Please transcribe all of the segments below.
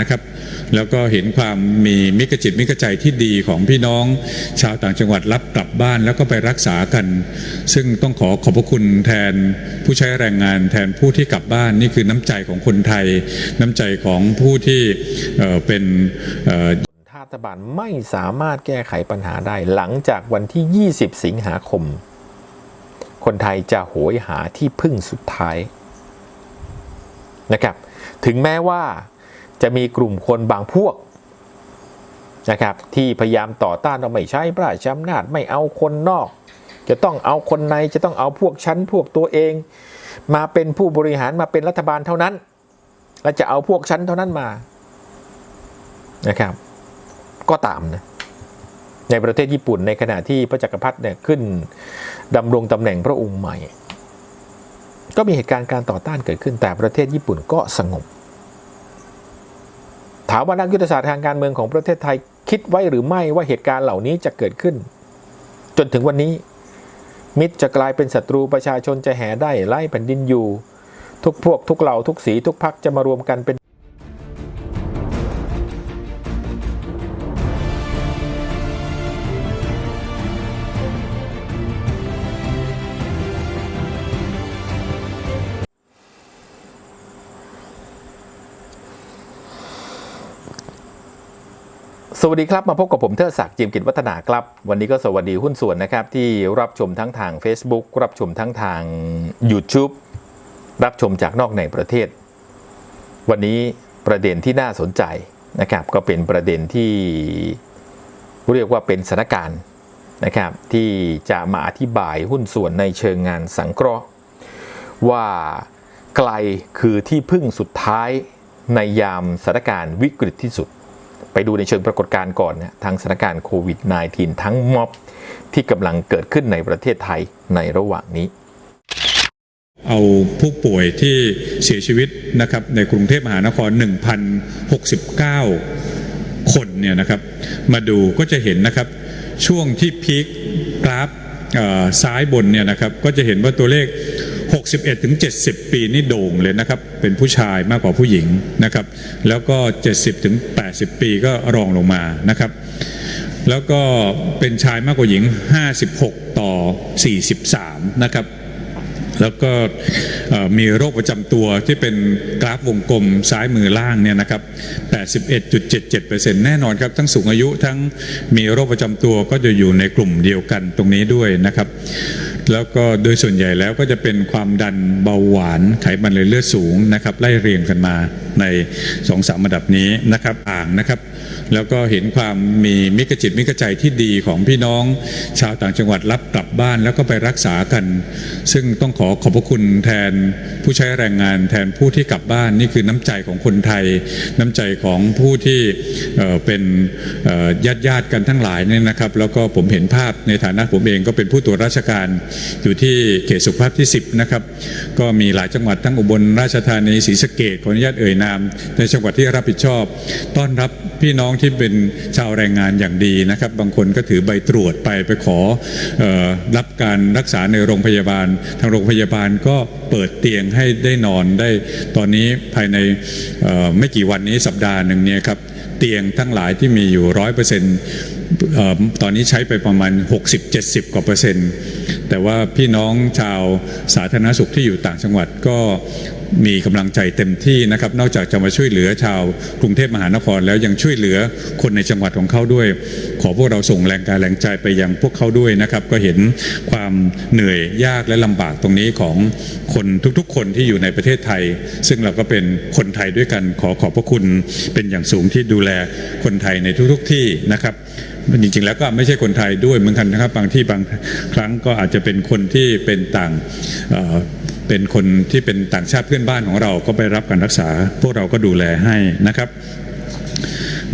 นะครับ แล้วก็เห็นความมีมิกจิตมิกใจที่ดีของพี่น้อง ชาวต่างจังหวัดรับกลับบ้านแล้วก็ไปรักษากัน ซึ่งต้องขอขอบพระคุณแทนผู้ใช้แรงงานแทนผู้ที่กลับบ้านนี่คือน้ำใจของคนไทย น้ำใจของผู้ที่เเป็นท่ารัฐบาลไม่สามารถแก้ไขปัญหาได้หลังจากวันที่ 20 สิงหาคม คนไทยจะโหยหาที่พึ่งสุดท้ายนะครับ ถึงแม้ว่า จะมีกลุ่มคนบางพวกนะครับที่พยายามต่อต้านว่าไม่ใช้พระราชอำนาจไม่เอาคนนอก จะต้องเอาคนในจะต้องเอาพวกชั้นพวกตัวเอง มาเป็นผู้บริหารมาเป็นรัฐบาลเท่านั้น และจะเอาพวกชั้นเท่านั้นมานะครับก็ตามนะในประเทศญี่ปุ่นในขณะที่พระจักรพรรดิเนี่ยขึ้นดำรงตำแหน่งพระองค์ใหม่ ก็มีเหตุการณ์การต่อต้านเกิดขึ้นแต่ประเทศญี่ปุ่นก็สงบ ถามว่านักยุทธศาสตร์ทางการเมืองของประเทศไทยคิดไว้หรือไม่ว่าเหตุการณ์เหล่านี้จะเกิดขึ้น จนถึงวันนี้ มิตรจะกลายเป็นศัตรูประชาชนจะแห่ได้ไล่แผ่นดินอยู่ ทุกพวกทุกเหล่าทุกสีทุกพักจะมารวมกันเป็น วัสดีครับ มาพบกับผมเทิดศักดิ์จิมกิจวัฒนาครับ วันนี้ก็สวัสดีหุ้นส่วนนะครับ ที่รับชมทั้งทาง Facebook รับชมทั้งทาง YouTube รับชมจากนอกในประเทศ วันนี้ประเด็นที่น่าสนใจนะครับ ก็เป็นประเด็นที่เรียกว่าเป็นสถานการณ์นะครับ ที่จะมาอธิบายหุ้นส่วนในเชิงงานสังเคราะห์ ว่าไกลคือที่พึ่งสุดท้ายในยามสถานการณ์วิกฤตที่สุด ไปดูในเชิงปรากฏการณ์ก่อนนะทางสถานการณ์โควิด -19 ทั้งม็อบที่กำลังเกิดขึ้นในประเทศไทยในระหว่างนี้ เอาผู้ป่วยที่เสียชีวิตนะครับในกรุงเทพมหานคร 1,069 คนเนี่ยนะครับมาดูก็จะเห็นนะครับช่วงที่พีคกราฟซ้ายบนเนี่ยนะครับก็จะเห็นว่าตัวเลข 61ถึง70 ปีนี่โด่งเลยนะครับ เป็นผู้ชายมากกว่าผู้หญิงนะครับ แล้วก็ 70ถึง80 ปีก็รองลงมานะครับ แล้วก็เป็นชายมากกว่าหญิง 56 ต่อ 43 นะครับแล้วก็มีโรคประจำตัวที่เป็นกราฟวงกลมซ้ายมือล่างเนี่ยนะครับ 81.77%แน่นอนครับทั้งสูงอายุทั้งมีโรคประจำตัวก็จะอยู่ในกลุ่มเดียวกันตรงนี้ด้วยนะครับ แล้วก็โดยส่วนใหญ่แล้วก็จะเป็นความดันเบาหวานไขมันในเลือดสูงนะครับไล่เรียงกันมาใน2อสามระดับนี้นะครับอ่างนะครับ แล้วก็เห็นความมีมิกจิตมิกใจที่ดีของพี่น้อง ชาวต่างจังหวัดรับกลับบ้านแล้วก็ไปรักษากัน ซึ่งต้องขอขอบพระคุณแทนผู้ใช้แรงงาน แทนผู้ที่กลับบ้านนี่คือน้ำใจของคนไทย น้ำใจของผู้ที่เเป็นญาติญาติกันทั้งหลายเนี่ยนะครับ แล้วก็ผมเห็นภาพในฐานะผมเองก็เป็นผู้ตรวจราชการอยู่ที่เขตสุขภาพที่ 10 นะครับ ก็มีหลายจังหวัดทั้งอุบลราชธานีศรีสะเกดขออนุญาตเอ่ยนาม ในจังหวัดที่รับผิดชอบ ต้อนรับพี่น้องที่เป็นชาวแรงงานอย่างดีนะครับ บางคนก็ถือใบตรวจไปไปขอออรับการรักษาในโรงพยาบาล ทางโรงพยาบาลก็เปิดเตียงให้ได้นอนได้ ตอนนี้ภายในไม่กี่วันนี้สัปดาห์หนึ่งเนี่ยครับเตียงทั้งหลายที่มีอยู่ร้อยเปอร์เซ็นต์ตอนนี้ใช้ไปประมาณ 60-70 กว่าเปอร์เซ็นต์ แต่ว่าพี่น้องชาวสาธารณสุขที่อยู่ต่างจังหวัดก็ มีกำลังใจเต็มที่นะครับ นอกจากจะมาช่วยเหลือชาวกรุงเทพมหานครแล้วยังช่วยเหลือคนในจังหวัดของเขาด้วย ขอพวกเราส่งแรงกายแรงใจไปยังพวกเขาด้วยนะครับ ก็เห็นความเหนื่อยยากและลำบากตรงนี้ของคนทุกๆ คนที่อยู่ในประเทศไทย ซึ่งเราก็เป็นคนไทยด้วยกันขอขอบพระคุณเป็นอย่างสูงที่ดูแลคนไทยในทุกๆที่นะครับจริงๆแล้วก็ไม่ใช่คนไทยด้วยเหมือนกันนะครับ บางที่บางครั้งก็อาจจะเป็นคนที่เป็นต่าง เป็นคนที่เป็นต่างชาติเพื่อนบ้านของเราก็ไปรับการรักษา พวกเราก็ดูแลให้นะครับ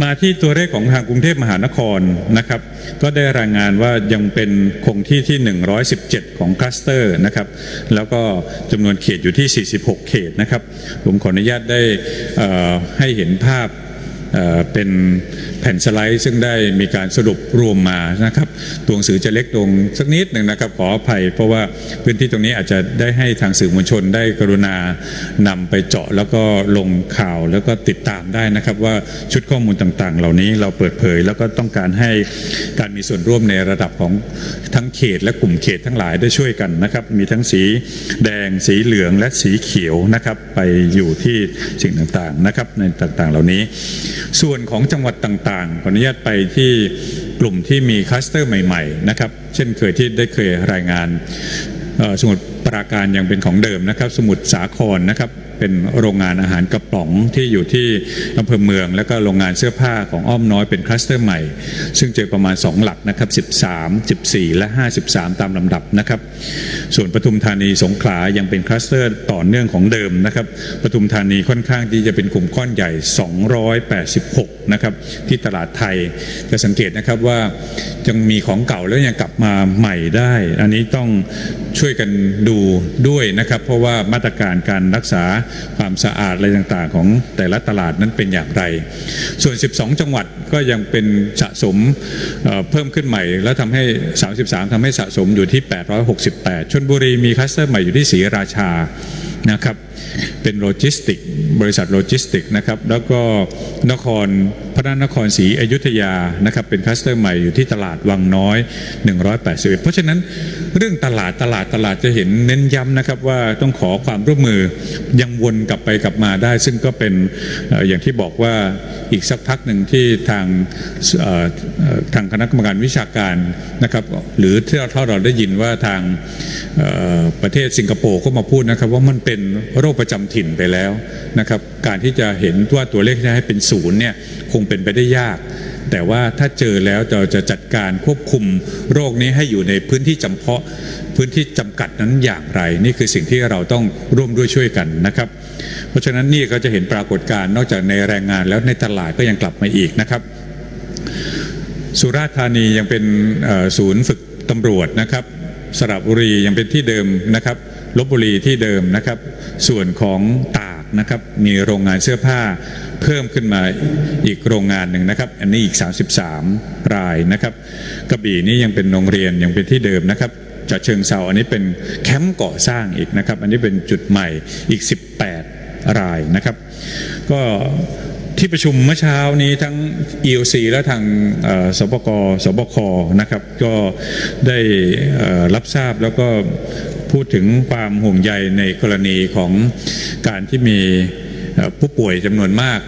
มาที่ตัวเลขของทางกรุงเทพมหานครนะครับ ก็ได้รายงานว่ายังเป็นคงที่ที่ 117 ของคลัสเตอร์นะครับ แล้วก็จำนวนเขตอยู่ที่ 46 เขตนะครับ ผมขออนุญาตได้ให้เห็นภาพ เป็นแผ่นสไลด์ ซึ่งได้มีการสรุปรวมมานะครับตัวหนังสือจะเล็กลงสักนิดหนึ่งนะครับขออภัย เพราะว่าพื้นที่ตรงนี้อาจจะได้ให้ทางสื่อมวลชนได้กรุณานำไปเจาะแล้วก็ลงข่าวแล้วก็ติดตามได้นะครับว่าชุดข้อมูลต่างๆ เหล่านี้เราเปิดเผย แล้วก็ต้องการให้การมีส่วนร่วมในระดับของทั้งเขตและกลุ่มเขตทั้งหลายได้ช่วยกันนะครับมีทั้งสีแดงสีเหลืองและสีเขียวนะครับไปอยู่ที่สิ่งต่างๆนะครับในต่างๆเหล่านี้ส่วนของจังหวัดต่างๆ ขออนุญาตไปที่กลุ่มที่มีคลัสเตอร์ใหม่ ๆ นะครับ เช่นเคยที่ได้เคยรายงานเอ่อสมุทร ปราการยังเป็นของเดิมนะครับ สมุทรสาครนะครับ เป็นโรงงานอาหารกระป๋องที่อยู่ที่อำเภอเมือง แล้วก็โรงงานเสื้อผ้าของอ้อมน้อยเป็นคลัสเตอร์ใหม่ ซึ่งเจอประมาณ 2 หลักนะครับ 13 14 และ 53 ตามลำดับนะครับ ส่วนปทุมธานีสงขลายังเป็นคลัสเตอร์ต่อเนื่องของเดิมนะครับปทุมธานีค่อนข้างที่จะเป็นกลุ่มก้อนใหญ่ 286 นะครับที่ตลาดไทยจะสังเกตนะครับว่ายังมีของเก่าแล้วยังกลับมาใหม่ได้ อันนี้ต้องช่วยกันดูด้วยนะครับ เพราะว่ามาตรการการรักษาความสะอาดอะไรต่างๆ ของแต่ละตลาดนั้นเป็นอย่างไร ส่วน 12 จังหวัดก็ยังเป็นสะสมเเพิ่มขึ้นใหม่ แล้วทำให้ 33ทำให้สะสมอยู่ที่ 868 ชนบุรีมีคลัสเตอร์ใหม่อยู่ที่ศรีราชา นะครับเป็นโลจิสติก บริษัทโลจิสติกนะครับแล้วก็นครพระนครศรีอยุธยานะครับเป็นคลัสเตอร์ใหม่อยู่ที่ตลาดวังน้อย 181 เพราะฉะนั้น เรื่องตลาดตลาดตลาดจะเห็นเน้นย้ำนะครับว่าต้องขอความร่วมมือยังวนกลับไปกลับมาได้ ซึ่งก็เป็นอย่างที่บอกว่าอีกสักพักหนึ่งที่ทางทางคณะกรรมการวิชาการนะครับ หรือที่เราถ้าเราได้ยินว่าทางประเทศสิงคโปร์ก็มาพูดนะครับ ว่ามันเป็นโรคประจำถิ่นไปแล้วนะครับ การที่จะเห็นว่าตัวเลขที่ให้เป็นศูนย์เนี่ยคงเป็นไปได้ยาก แต่ว่าถ้าเจอแล้วเราจะจัดการควบคุมโรคนี้ให้อยู่ในพื้นที่จำเพาะพื้นที่จำกัดนั้นอย่างไร นี่คือสิ่งที่เราต้องร่วมด้วยช่วยกันนะครับ เพราะฉะนั้นนี่ก็จะเห็นปรากฏการณ์นอกจากในแรงงานแล้วในตลาดก็ยังกลับมาอีกนะครับ สุราษฎร์ธานียังเป็นศูนย์ฝึกตำรวจนะครับ สระบุรียังเป็นที่เดิมนะครับลบบุรีที่เดิมนะครับ ส่วนของตาก นะครับ มีโรงงานเสื้อผ้าเพิ่มขึ้นมาอีกโรงงานหนึ่งนะครับ อันนี้อีก 33 รายนะครับ กระบี่นี่ยังเป็นโรงเรียนยังเป็นที่เดิมนะครับจากเชิงเซาอันนี้เป็นแคมป์ก่อสร้างอีกนะครับ อันนี้เป็นจุดใหม่อีก 18 รายนะครับ ก็ที่ประชุมเมื่อเช้านี้ทั้ง EOC และทางสปกสบคนะครับ ก็ได้รับทราบแล้วก็ พูดถึงความห่วงใยในกรณีของการที่มีผู้ป่วยจำนวนมาก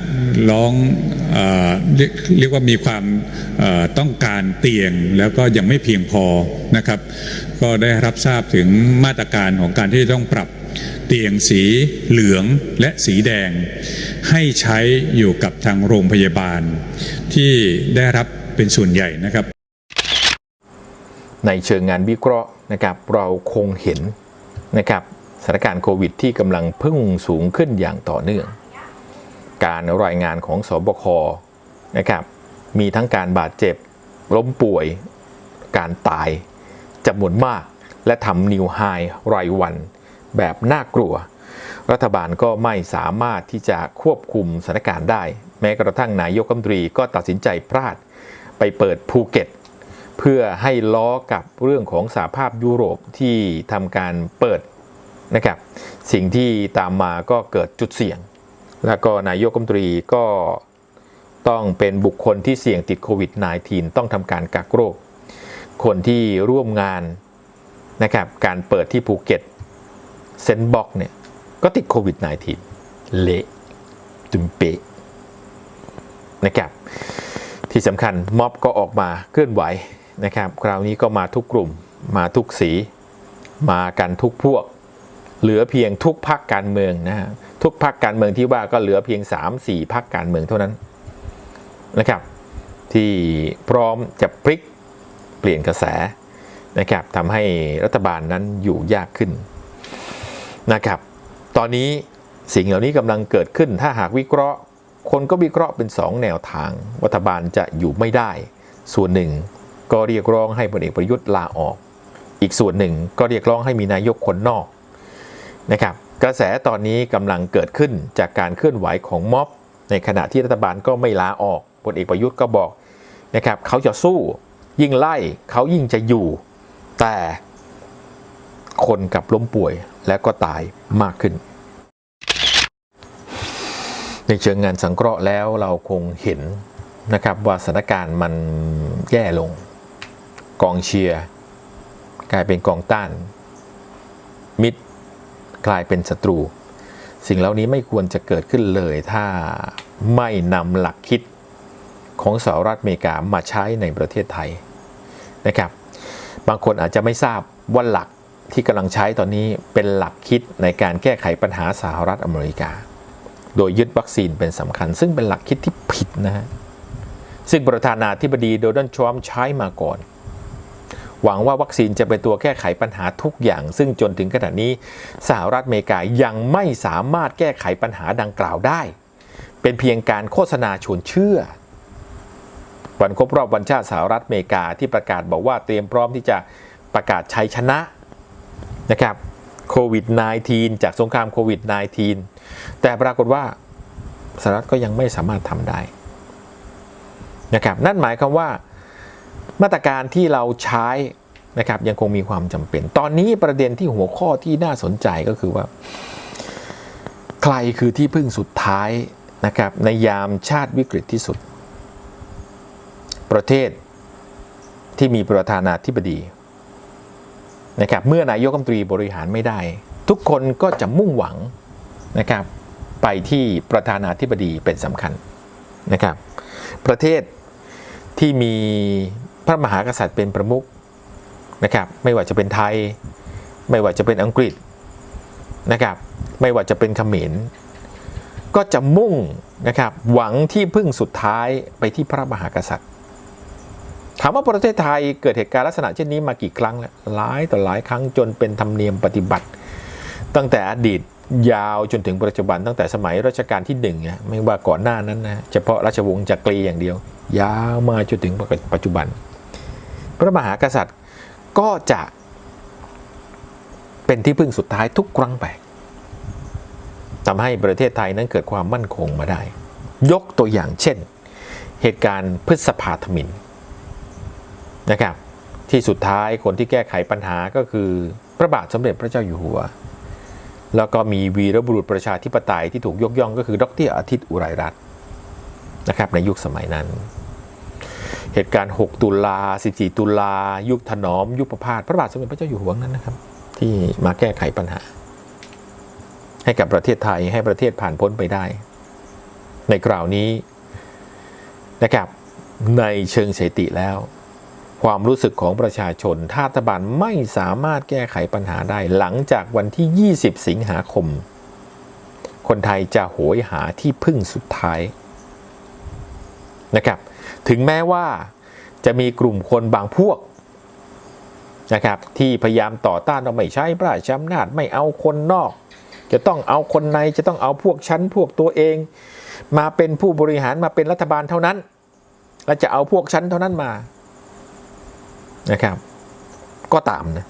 ร้องเอเรียกเรียกว่ามีความต้องการเตียงแล้วก็ยังไม่เพียงพอนะครับ ก็ได้รับทราบถึงมาตรการของการที่ต้องปรับเตียงสีเหลืองและสีแดง ให้ใช้อยู่กับทางโรงพยาบาลที่ได้รับเป็นส่วนใหญ่นะครับ ในเชิงงานวิเคราะห์นะครับเราคงเห็นนะครับสถานการณ์โควิดที่กำลังพุ่งสูงขึ้นอย่างต่อเนื่อง การรายงานของสบคนะครับมีทั้งการบาดเจ็บล้มป่วย การตายจำนวนมากและทำนิวไฮรายวัน แบบน่ากลัว รัฐบาลก็ไม่สามารถที่จะควบคุมสถานการณ์ได้ แม้กระทั่งนายกรัฐมนตรีก็ตัดสินใจพลาด ไปเปิดภูเก็ต เพื่อให้ล้อกับเรื่องของสหภาพยุโรปที่ทำการเปิดนะครับ สิ่งที่ตามมาก็เกิดจุดเสี่ยง แล้วก็นายกรัฐมนตรีก็ต้องเป็นบุคคลที่เสี่ยงติดโควิด -19 ต้องทำการกักโรค คนที่ร่วมงานนะครับการเปิดที่ภูเก็ตเซนบ็อกเนี่ยก็ติดโควิด -19 เละตุมเปะนะครับที่สำคัญม็อบก็ออกมาเคลื่อนไหว นะครับคราวนี้ก็มาทุกกลุ่มมาทุกสี มากันทุกพวก เหลือเพียงทุกพักการเมืองนะฮะทุกพักการเมืองที่ว่าก็เหลือเพียง 3-4พักการเมืองเท่านั้นนะครับ ที่พร้อมจะพลิกเปลี่ยนกระแสนะครับทำให้รัฐบาลนั้นอยู่ยากขึ้นนะครับ ตอนนี้สิ่งเหล่านี้กำลังเกิดขึ้นถ้าหากวิเคราะห์ คนก็วิเคราะห์เป็น 2 แนวทาง รัฐบาลจะอยู่ไม่ได้ ส่วนหนึ่ง ก็เรียกร้องให้พลเอกประยุทธ์ลาออก อีกส่วนหนึ่งก็เรียกร้องให้มีนายกคนนอกนะครับกระแสตอนนี้กำลังเกิดขึ้นจากการเคลื่อนไหวของม็อบ ในขณะที่รัฐบาลก็ไม่ลาออกพลเอกประยุทธ์ก็บอกนะครับเขาจะสู้ยิ่งไล่เขายิ่งจะอยู่ แต่คนกลับล้มป่วยและก็ตายมากขึ้น ในเชิงงานสังเคราะห์แล้วเราคงเห็นนะครับว่าสถานการณ์มันแย่ลง กองเชียร์กลายเป็นกองต้าน มิตรกลายเป็นศัตรู สิ่งเหล่านี้ไม่ควรจะเกิดขึ้นเลย ถ้าไม่นำหลักคิดของสหรัฐอเมริกามาใช้ในประเทศไทยนะครับ บางคนอาจจะไม่ทราบว่าหลักที่กำลังใช้ตอนนี้เป็นหลักคิดในการแก้ไขปัญหาสหรัฐอเมริกา โดยยึดวัคซีนเป็นสำคัญ ซึ่งเป็นหลักคิดที่ผิดนะฮะซึ่งประธานาธิบดีโดนัลด์ทรัมป์ใช้มาก่อน หวังว่าวัคซีนจะเป็นตัวแก้ไขปัญหาทุกอย่าง ซึ่งจนถึงขณะนี้สหรัฐอเมริกายังไม่สามารถแก้ไขปัญหาดังกล่าวได้ เป็นเพียงการโฆษณาชวนเชื่อ วันครบรอบวันชาติสหรัฐอเมริกาที่ประกาศบอกว่าเตรียมพร้อมที่จะประกาศชัยชนะนะครับโควิด -19 จากสงครามโควิด -19 แต่ปรากฏว่าสหรัฐก็ยังไม่สามารถทำได้นะครับนั่นหมายความว่า มาตรการที่เราใช้นะครับยังคงมีความจำเป็น ตอนนี้ประเด็นที่หัวข้อที่น่าสนใจก็คือว่า ใครคือที่พึ่งสุดท้ายนะครับในยามชาติวิกฤตที่สุด ประเทศที่มีประธานาธิบดีนะครับเมื่อนายกรัฐมนตรีบริหารไม่ได้ ทุกคนก็จะมุ่งหวังนะครับไปที่ประธานาธิบดีเป็นสำคัญนะครับ ประเทศที่มี พระมหากษัตริย์เป็นประมุขนะครับ ไม่ว่าจะเป็นไทย ไม่ว่าจะเป็นอังกฤษนะครับ ไม่ว่าจะเป็นขมรก็จะมุ่งนะครับหวังที่พึ่งสุดท้ายไปที่พระมหากษัตริย์ ถามว่าประเทศไทยเกิดเหตุการณ์ลักษณะเช่นนี้มากี่ครั้งแล้วหลายต่อหลายครั้งจนเป็นธรรมเนียมปฏิบัติ ตั้งแต่อดีตยาวจนถึงปัจจุบันตั้งแต่สมัยรัชกาลที่หนึ่งนะไม่ว่าก่อนหน้านั้นนะเฉพาะราชวงศ์จักรีอย่างเดียว ยาวมาจนถึงปัจจุบัน พระมหากษัตริย์ก็จะเป็นที่พึ่งสุดท้ายทุกครั้งไปทำให้ประเทศไทยนั้นเกิดความมั่นคงมาได้ ยกตัวอย่างเช่น เหตุการณ์พฤษภาธมินนะครับที่สุดท้ายคนที่แก้ไขปัญหาก็คือพระบาทสมเด็จพระเจ้าอยู่หัว แล้วก็มีวีรบุรุษประชาธิปไตยที่ถูกยกย่องก็คือดรอาทิตย์อุไรรัตน์นะครับในยุคสมัยนั้น เหตุการณ์ 6 ตุลา 14 ตุลา ยุคถนอม ยุคประพาสพระบาทสมเด็จพระเจ้าอยู่หัวนั้นนะครับ ที่มาแก้ไขปัญหา ให้กับประเทศไทยให้ประเทศผ่านพ้นไปได้ ในคราวนี้นะครับในเชิงสถิติแล้ว ความรู้สึกของประชาชนถ้ารัฐบาลไม่สามารถแก้ไขปัญหาได้ หลังจากวันที่ 20 สิงหาคม คนไทยจะโหยหาที่พึ่งสุดท้ายนะครับ ถึงแม้ว่าจะมีกลุ่มคนบางพวกนะครับที่พยายามต่อต้านเราไม่ใช้พระราชอำนาจไม่เอาคนนอก จะต้องเอาคนในจะต้องเอาพวกชั้นพวกตัวเอง มาเป็นผู้บริหารมาเป็นรัฐบาลเท่านั้น และจะเอาพวกชั้นเท่านั้นมานะครับ ก็ตามนะ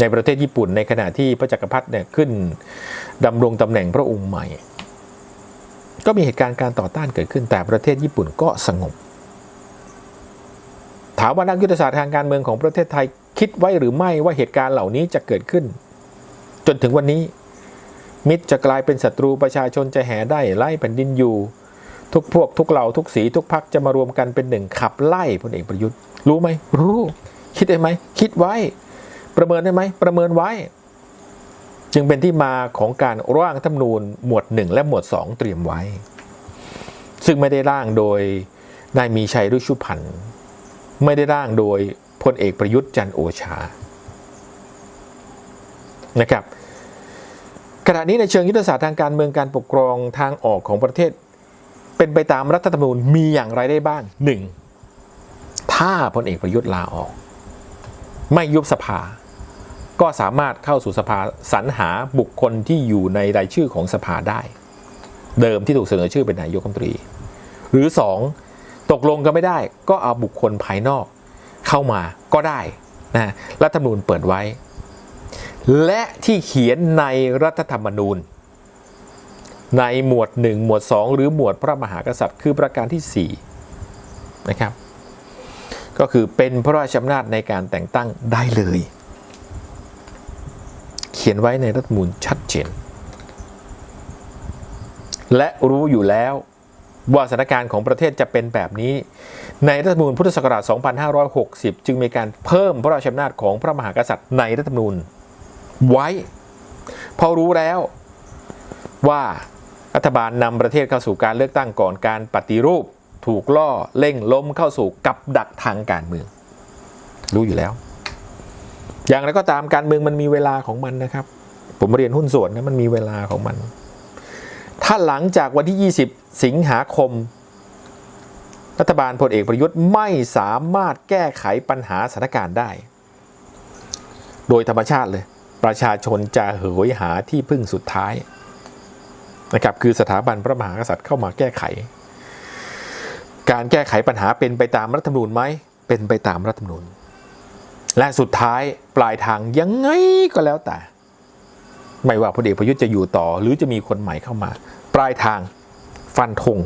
ในประเทศญี่ปุ่นในขณะที่พระจักรพรรดิเนี่ยขึ้นดำรงตำแหน่งพระองค์ใหม่ ก็มีเหตุการณ์การต่อต้านเกิดขึ้นแต่ประเทศญี่ปุ่นก็สงบ ถามว่านักยุทธศาสตร์ทางการเมืองของประเทศไทยคิดไว้หรือไม่ว่าเหตุการณ์เหล่านี้จะเกิดขึ้น จนถึงวันนี้ มิตรจะกลายเป็นศัตรูประชาชนจะแห่ได้ไล่แผ่นดินอยู่ ทุกพวกทุกเหล่าทุกสีทุกพักจะมารวมกันเป็นหนึ่งขับไล่พลเอกประยุทธ์ รู้ไหมรู้ คิดได้ไหมคิดไว้ ประเมินได้ไหมประเมินไว้ จึงเป็นที่มาของการร่างธรรมนูญหมวด 1 และหมวด 2 เตรียมไว้ ซึ่งไม่ได้ร่างโดยนายมีชัยรุชุพันธ์ไม่ได้ร่างโดยพลเอกประยุทธ์จันโอชานะครับขณะนี้ในเชิงยุทธศาสตร์ทางการเมืองการปกครองทางออกของประเทศ เป็นไปตามรัฐธรรมนูญมีอย่างไรได้บ้าง 1. ถ้าพลเอกประยุทธ์ลาออก ไม่ยุบสภา ก็สามารถเข้าสู่สภาสรรหาบุคคลที่อยู่ในรายชื่อของสภาได้ เดิมที่ถูกเสนอชื่อเป็นนายกรัฐมนตรี หรือ 2. ตกลงกันไม่ได้ก็เอาบุคคลภายนอกเข้ามาก็ได้นะรัฐธรรมนูญเปิดไว้ และที่เขียนในรัฐธรรมนูญ ในหมวด 1 หมวด 2 หรือหมวดพระมหากษัตริย์ คือประการที่4นะครับก็คือเป็นพระราชอำนาจในการแต่งตั้งได้เลย เขียนไว้ในรัฐมนูญชัดเจน และรู้อยู่แล้วว่าสถานการณ์ของประเทศจะเป็นแบบนี้ ในรัฐธรรมนูญพุทธศักราช 2560 จึงมีการเพิ่มพระราชอำนาจของพระมหากษัตริย์ในรัฐธรรมนูญไว้ พอรู้แล้วว่ารัฐบาลนำประเทศเข้าสู่การเลือกตั้งก่อนการปฏิรูป ถูกล่อเร่งล้มเข้าสู่กับดักทางการเมือง รู้อยู่แล้ว อย่างไรก็ตามการเมืองมันมีเวลาของมันนะครับ ผมเรียนหุ้นส่วนนะมันมีเวลาของมัน ถ้าหลังจากวันที่ 20 สิงหาคม รัฐบาลพลเอกประยุทธ์ไม่สามารถแก้ไขปัญหาสถานการณ์ได้ โดยธรรมชาติเลย ประชาชนจะเหยหาที่พึ่งสุดท้ายนะครับคือสถาบันพระมหากษัตริย์เข้ามาแก้ไข การแก้ไขปัญหาเป็นไปตามรัฐธรรมนูญไหมเป็นไปตามรัฐธรรมนูญ และสุดท้ายปลายทางยังไงก็แล้วแต่ ไม่ว่าพลเอกประยุทธ์จะอยู่ต่อ หรือจะมีคนใหม่เข้ามา ปลายทางฟันธง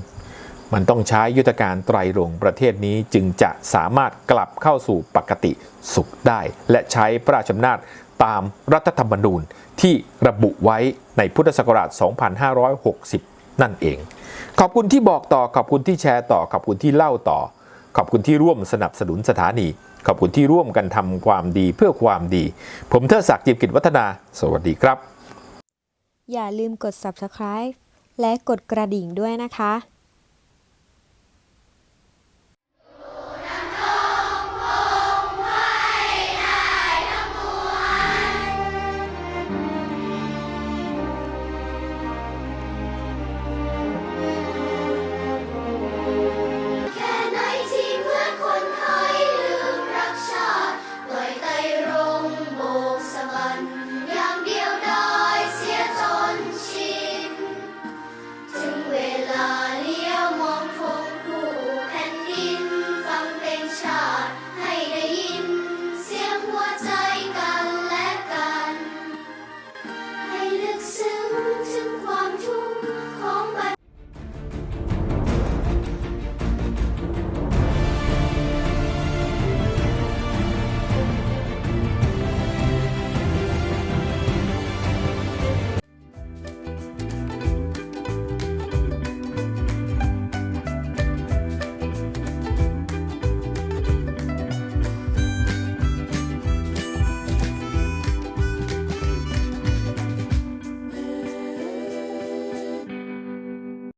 มันต้องใช้ยุทธการไตรรงประเทศนี้จึงจะสามารถกลับเข้าสู่ปกติสุขได้ และใช้พระราชอำนาจตามรัฐธรรมนูญที่ระบุไว้ในพุทธศักราช 2560 นั่นเอง ขอบคุณที่บอกต่อ ขอบคุณที่แชร์ต่อ ขอบคุณที่เล่าต่อ ขอบคุณที่ร่วมสนับสนุนสถานี ขอบคุณที่ร่วมกันทำความดีเพื่อความดี ผมเทิดศักดิ์จิบกิจวัฒนา สวัสดีครับ อย่าลืมกด subscribe และกดกระดิ่งด้วยนะคะ